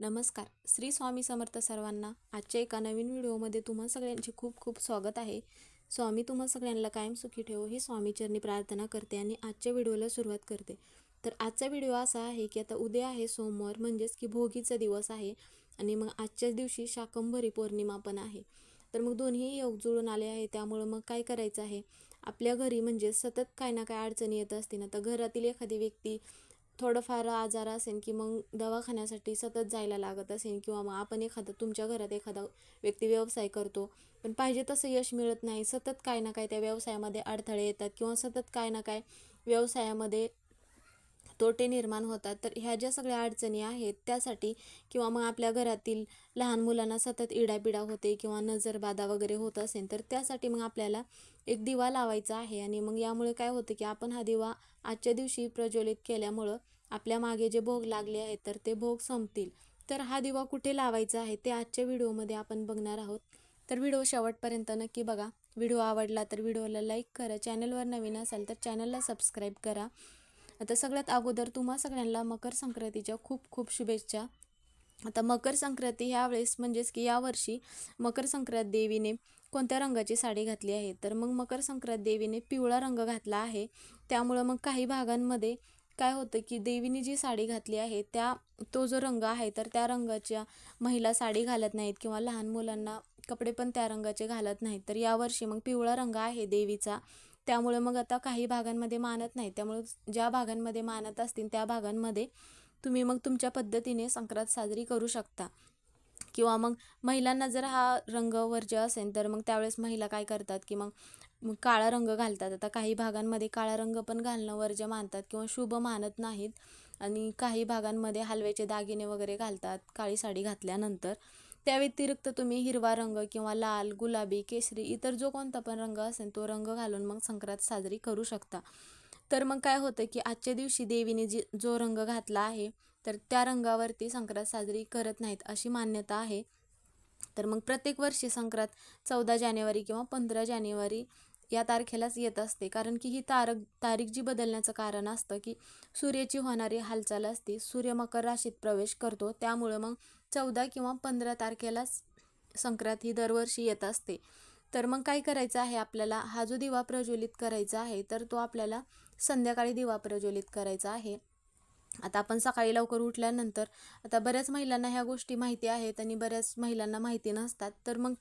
नमस्कार. श्री स्वामी समर्थ सर्वांना आजच्या एका नवीन व्हिडिओमध्ये तुम्हा सगळ्यांचे खूप खूप स्वागत आहे. स्वामी तुम्हा सगळ्यांना कायम सुखी ठेवो ही स्वामीचरणी प्रार्थना करते आणि आजच्या व्हिडिओला सुरुवात करते. तर आजचा व्हिडिओ असा आहे की आता उद्या आहे सोमवार म्हणजेच की भोगीचा दिवस आहे आणि मग आजच्याच दिवशी शाकंभरी पौर्णिमा पण आहे. तर मग दोन्ही योग जुळून आले आहे त्यामुळं मग काय करायचं आहे? आपल्या घरी म्हणजे सतत काय ना काय अडचणी येत असतील. आता घरातील एखादी व्यक्ती थोडंफार आजार असेल की मग दवाखान्यासाठी सतत जायला लागत असेल किंवा मग आपण एखादा तुमच्या घरात एखादा व्यक्ती व्यवसाय करतो पण पाहिजे तसं यश मिळत नाही. सतत काय ना काय त्या व्यवसायामध्ये अडथळे येतात किंवा सतत काय ना काय व्यवसायामध्ये तोटे निर्माण होतात. तर ह्या ज्या सगळ्या अडचणी आहेत त्यासाठी किंवा मग आपल्या घरातील लहान मुलांना सतत इडापिडा होते किंवा नजरबाधा वगैरे होत असेल तर त्यासाठी मग आपल्याला एक दिवा लावायचा आहे. आणि मग यामुळे काय होतं की आपण हा दिवा आजच्या दिवशी प्रज्वलित केल्यामुळं आपल्या मागे जे भोग लागले आहेत तर ते भोग संपतील. तर हा दिवा कुठे लावायचा आहे ते आजच्या व्हिडिओमध्ये आपण बघणार आहोत. तर व्हिडिओ शेवटपर्यंत नक्की बघा. व्हिडिओ आवडला तर व्हिडिओला लाईक करा. चॅनलवर नवीन असाल तर चॅनलला सबस्क्राईब करा. आता सगळ्यात अगोदर तुम्हा सगळ्यांना मकर संक्रांतीच्या खूप खूप शुभेच्छा. आता मकर संक्रांती ह्या वेळेस म्हणजेच की यावर्षी मकर संक्रांत देवीने कोणत्या रंगाची साडी घातली आहे? तर मग मकर संक्रांत देवीने पिवळा रंग घातला आहे. त्यामुळं मग काही भागांमध्ये काय होतं की देवीने जी साडी घातली आहे त्या तो जो रंग आहे तर त्या रंगाच्या महिला साडी घालत नाहीत किंवा लहान मुलांना कपडे पण त्या रंगाचे घालत नाहीत. तर यावर्षी मग पिवळा रंग आहे देवीचा. त्यामुळे मग आता काही भागांमध्ये मानत नाही. त्यामुळे ज्या भागांमध्ये मानत असतील त्या भागांमध्ये तुम्ही मग तुमच्या पद्धतीने संक्रांत साजरी करू शकता. किंवा मग महिलांना जर हा रंग वर्ज्य असेल तर मग त्यावेळेस महिला काय करतात की मग मग काळा रंग घालतात. आता काही भागांमध्ये काळा रंग पण घालणं वर्ज्य मानतात किंवा शुभ मानत नाहीत. आणि काही भागांमध्ये हलव्याचे दागिने वगैरे घालतात काळी साडी घातल्यानंतर. त्या व्यतिरिक्त तुम्ही हिरवा रंग किंवा लाल गुलाबी केशरी इतर जो कोणता पण रंग असेल तो रंग घालून मग संक्रांत साजरी करू शकता. तर मग काय होतं की आजच्या दिवशी देवीने जी जो रंग घातला आहे तर त्या रंगावरती संक्रांत साजरी करत नाहीत अशी मान्यता आहे. तर मग प्रत्येक वर्षी संक्रांत चौदा जानेवारी किंवा पंधरा जानेवारी या तारखेलाच येत असते. कारण की ही तारख तारीख जी बदलण्याचं कारण असतं की सूर्याची होणारी हालचाल असते. सूर्य मकर राशीत प्रवेश करतो. त्यामुळं मग चौदा किंवा पंधरा तारखेलाच संक्रांत ही दरवर्षी येत असते. तर मग काय करायचं आहे आपल्याला? हा जो दिवा प्रज्वलित करायचा आहे तर तो आपल्याला संध्याकाळी दिवा प्रज्वलित करायचा आहे. आता आपण सकाळी लवकर उठल्यानंतर आता बऱ्याच महिलांना ह्या गोष्टी माहिती आहेत आणि बऱ्याच महिलांना माहिती नसतात. तर मग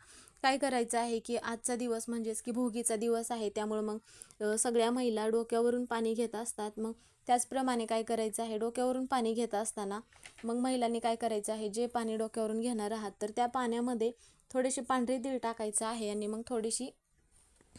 काय करायचं आहे की आजचा दिवस म्हणजेच की भोगीचा दिवस आहे त्यामुळं मग सगळ्या महिला डोक्यावरून पाणी घेत असतात. मग त्याचप्रमाणे काय करायचं आहे डोक्यावरून पाणी घेत असताना मग महिलांनी काय करायचं आहे जे पाणी डोक्यावरून घेणार आहात तर त्या पाण्यामध्ये थोडेसे पांढरे तीळ टाकायचं आहे आणि मग थोडीशी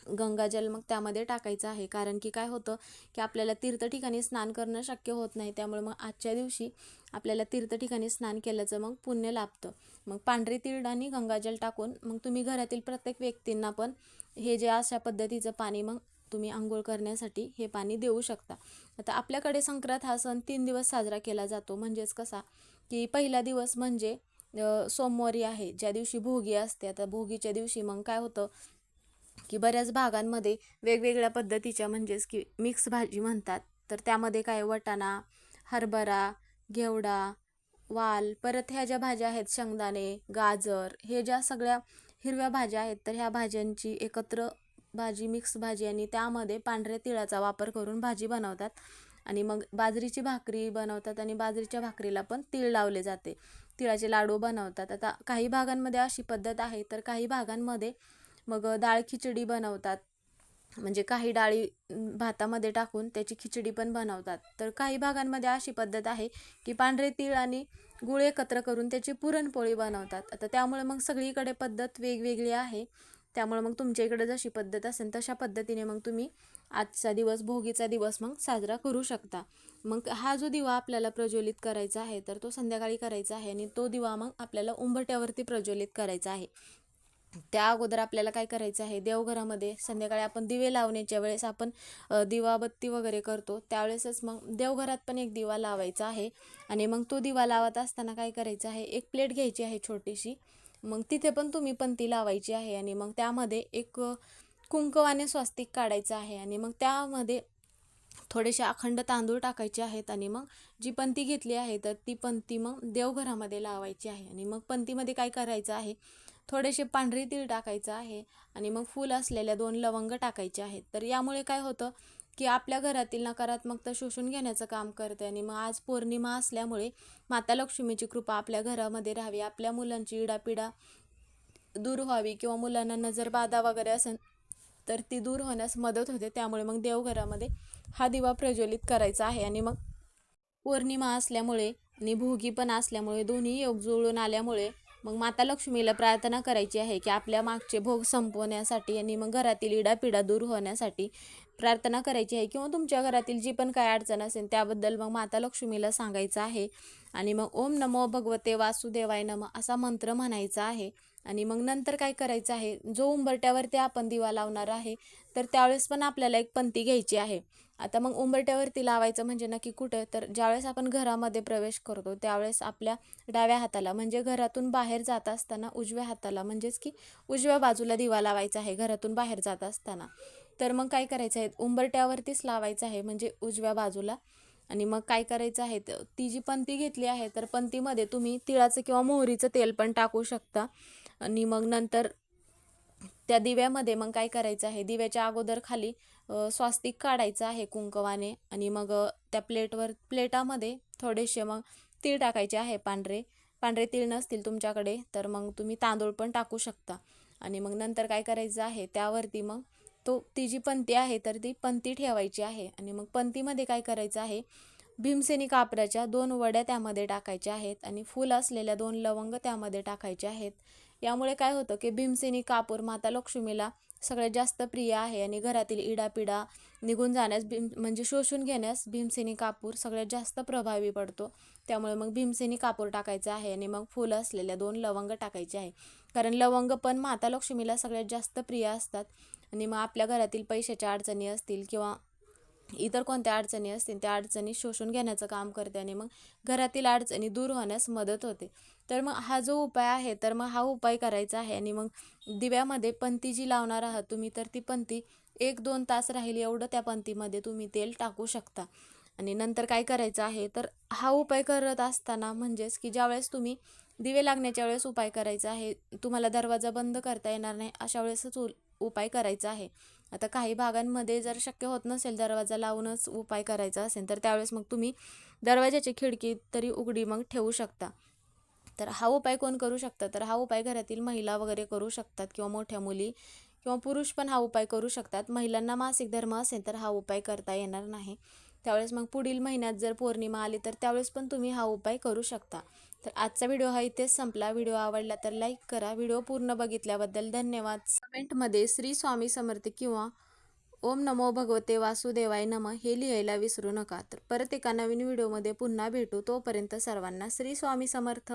गंगाजल मग त्यामध्ये टाकायचं आहे. कारण की काय होतं की आपल्याला तीर्थ ठिकाणी स्नान करणं शक्य होत नाही. त्यामुळे मग आजच्या दिवशी आपल्याला तीर्थ ठिकाणी स्नान केल्याचं मग पुण्य लाभतं. मग पांढरे तीर्ड आणि गंगाजल टाकून मग तुम्ही घरातील प्रत्येक व्यक्तींना पण हे जे अशा पद्धतीचं पाणी मग तुम्ही आंघोळ करण्यासाठी हे पाणी देऊ शकता. आता आपल्याकडे संक्रांत हा सण तीन दिवस साजरा केला जातो. म्हणजेच कसा की पहिला दिवस म्हणजे सोमवारी आहे. ज्या दिवशी भोगी असते आता भोगीच्या दिवशी मग काय होतं की बऱ्याच भागांमध्ये वेगवेगळ्या पद्धतीच्या म्हणजेच की मिक्स भाजी म्हणतात. तर त्यामध्ये काय वटाणा हरभरा घेवडा वाल परत ह्या ज्या भाज्या आहेत शेंगदाणे गाजर हे ज्या सगळ्या हिरव्या भाज्या आहेत तर ह्या भाज्यांची एकत्र भाजी मिक्स भाजी आणि त्यामध्ये पांढऱ्या तिळाचा वापर करून भाजी बनवतात. आणि मग बाजरीची भाकरी बनवतात आणि बाजरीच्या भाकरीला पण तीळ लावले जाते. तिळाचे लाडू बनवतात. आता काही भागांमध्ये अशी पद्धत आहे तर काही भागांमध्ये मग डाळ खिचडी बनवतात. म्हणजे काही डाळी भातामध्ये टाकून त्याची खिचडी पण बनवतात. तर काही भागांमध्ये अशी पद्धत आहे की पांढरे तीळ आणि गुळ एकत्र करून त्याची पुरणपोळी बनवतात. आता त्यामुळे मग सगळीकडे पद्धत वेगवेगळी आहे. त्यामुळे मग तुमच्या इकडे जशी पद्धत असेल तशा पद्धतीने मग तुम्ही आजचा दिवस भोगीचा दिवस मग साजरा करू शकता. मग हा जो दिवा आपल्याला प्रज्वलित करायचा आहे तर तो संध्याकाळी करायचा आहे आणि तो दिवा मग आपल्याला उंबरट्यावरती प्रज्वलित करायचा आहे. त्या अगोदर आपल्याला काय करायचं आहे? देवघरामध्ये संध्याकाळी आपण दिवे लावण्याच्या वेळेस आपण दिवाबत्ती वगैरे करतो. त्यावेळेसच मग देवघरात पण एक दिवा लावायचा आहे. आणि मग तो दिवा लावत असताना काय करायचं आहे? एक प्लेट घ्यायची आहे छोटीशी. मग तिथे पण तुम्ही पंती लावायची आहे. आणि मग त्यामध्ये एक कुंकवाने स्वास्तिक काढायचं आहे. आणि मग त्यामध्ये थोडेसे अखंड तांदूळ टाकायचे आहेत. आणि मग जी पंती घेतली आहे तर ती पंती मग देवघरामध्ये लावायची आहे. आणि मग पंतीमध्ये काय करायचं आहे? थोडेसे पांढरे तीळ टाकायचं आहे आणि मग फूल असलेल्या दोन लवंग टाकायचे आहेत. तर यामुळे काय होतं की आपल्या घरातील नकारात्मकता शोषून घेण्याचं काम करते आणि मग आज पौर्णिमा असल्यामुळे माता लक्ष्मीची कृपा आपल्या घरामध्ये राहावी. आपल्या मुलांची इडापिडा दूर व्हावी किंवा मुलांना नजर बाधा वगैरे असेल तर ती दूर होण्यास मदत होते. त्यामुळे मग देवघरामध्ये हा दिवा प्रज्वलित करायचा आहे आणि मग पौर्णिमा असल्यामुळे आणि भोगी पण असल्यामुळे दोन्ही योग जुळून आल्यामुळे मग माता लक्ष्मीला प्रार्थना करायची आहे की आपल्या मागचे भोग संपवण्यासाठी आणि मग घरातील इडापिडा दूर होण्यासाठी प्रार्थना करायची आहे किंवा तुमच्या घरातील जी पण काय अडचण असेल त्याबद्दल मग माता लक्ष्मीला सांगायचं आहे. आणि मग ओम नमो भगवते वासुदेवाय नम असा मंत्र म्हणायचा आहे. आणि मग नंतर काय करायचं आहे? जो उंबरट्यावरती आपण दिवा लावणार आहे तर त्यावेळेस पण आपल्याला एक पंती घ्यायची आहे. आता मग उंबरट्यावरती लावायचं म्हणजे नक्की कुठं? तर ज्यावेळेस आपण घरामध्ये प्रवेश करतो त्यावेळेस आपल्या डाव्या हाताला म्हणजे घरातून बाहेर जात असताना उजव्या हाताला म्हणजेच की उजव्या बाजूला दिवा लावायचा आहे घरातून बाहेर जात असताना. तर मग काय करायचं आहे? उंबरट्यावरतीच लावायचं आहे म्हणजे उजव्या बाजूला. आणि मग काय करायचं आहे? तर ती जी पंती घेतली आहे तर पंतीमध्ये तुम्ही तिळाचं किंवा मोहरीचं तेल पण टाकू शकता. आणि मग नंतर त्या दिव्यामध्ये मग काय करायचं आहे? दिव्याच्या अगोदर खाली स्वास्तिक काढायचं आहे कुंकवाने. आणि मग त्या प्लेटवर प्लेटामध्ये थोडेसे मग तीळ टाकायचे आहे पांढरे. पांढरे तीळ नसतील तुमच्याकडे तर मग तुम्ही तांदूळ पण टाकू शकता. आणि मग नंतर काय करायचं आहे? त्यावरती मग तो ती जी पंती आहे तर ती पंती ठेवायची आहे. आणि मग पंतीमध्ये काय करायचं आहे? भीमसेनी कापराच्या दोन वड्या त्यामध्ये टाकायच्या आहेत आणि फुल असलेल्या दोन लवंग त्यामध्ये टाकायचे आहेत. यामुळे काय होतं की भीमसेनी कापूर माता लक्ष्मीला सगळ्यात जास्त प्रिय आहे आणि घरातील इडापिडा निघून जाण्यास भीम म्हणजे शोषून घेण्यास भीमसेनी कापूर सगळ्यात जास्त प्रभावी पडतो. त्यामुळे मग भीमसेनी कापूर टाकायचं आहे आणि मग फुलं असलेल्या दोन लवंग टाकायचे आहे. कारण लवंग पण माता लक्ष्मीला सगळ्यात जास्त प्रिय असतात. आणि मग आपल्या घरातील पैशाच्या अडचणी असतील किंवा इतर कोणत्या अडचणी असतील त्या अडचणी शोषून घेण्याचं काम करते आणि मग घरातील अडचणी दूर होण्यास मदत होते. तर मग हा जो उपाय आहे तर मग हा उपाय करायचा आहे आणि मग दिव्यामध्ये पंती जी लावणार आहात तुम्ही तर ती पंती एक दोन तास राहील एवढं त्या पंतीमध्ये तुम्ही तेल टाकू शकता. आणि नंतर काय करायचं आहे तर हा उपाय करत असताना म्हणजेच की ज्यावेळेस तुम्ही दिवे लागण्याच्या वेळेस उपाय करायचा आहे तुम्हाला दरवाजा बंद करता येणार नाही अशा वेळेसच उ- उपाय करायचा आहे. आता काही भागांमध्ये जर शक्य होत नसेल दरवाजा लावूनच उपाय करायचा असेल तर त्यावेळेस मग तुम्ही दरवाजाची खिडकी तरी उघडी मग ठेवू शकता. तर हा उपाय कोण करू शकता? तर हा उपाय घरातील महिला वगैरे करू शकतात किंवा मोठ्या मुली किंवा पुरुष पण हा उपाय करू शकतात. महिलांना मासिक धर्म असेल तर हा उपाय करता येणार नाही. त्यावेळेस मग पुढील महिन्यात जर पौर्णिमा आली तर त्यावेळेस पण तुम्ही हा उपाय करू शकता. तर आजचा व्हिडिओ हा इथेच संपला. व्हिडिओ आवडला तर लाईक करा. व्हिडिओ पूर्ण बघितल्याबद्दल धन्यवाद. कमेंटमध्ये श्री स्वामी समर्थ किंवा ओम नमो भगवते वासुदेवाय नम हे लिहायला विसरू नका. तर परत एका नवीन व्हिडिओमध्ये पुन्हा भेटू. तोपर्यंत सर्वांना श्री स्वामी समर्थ.